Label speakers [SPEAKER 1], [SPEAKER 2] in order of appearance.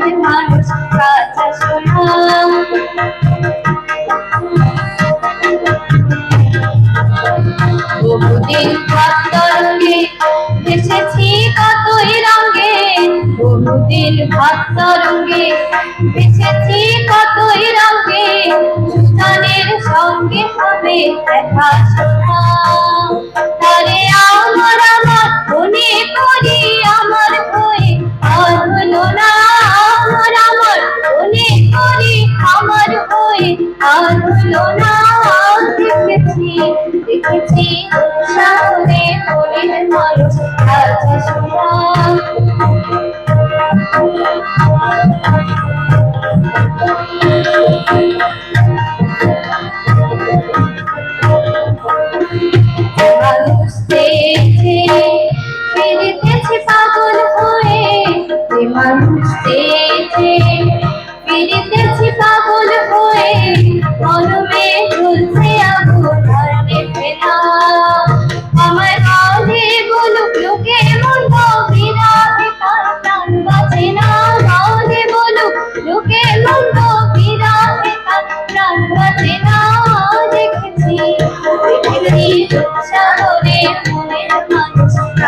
[SPEAKER 1] মনের মানুষ কাছে শোনা বহুদিন ভাতরঙ্গে ভেসেছি কতই রঙ্গে বহুদিন ভাতরঙ্গে ভেসেছি কতই রঙ্গে সুজানের সঙ্গে হবে দেখা। শোনা soy de malos.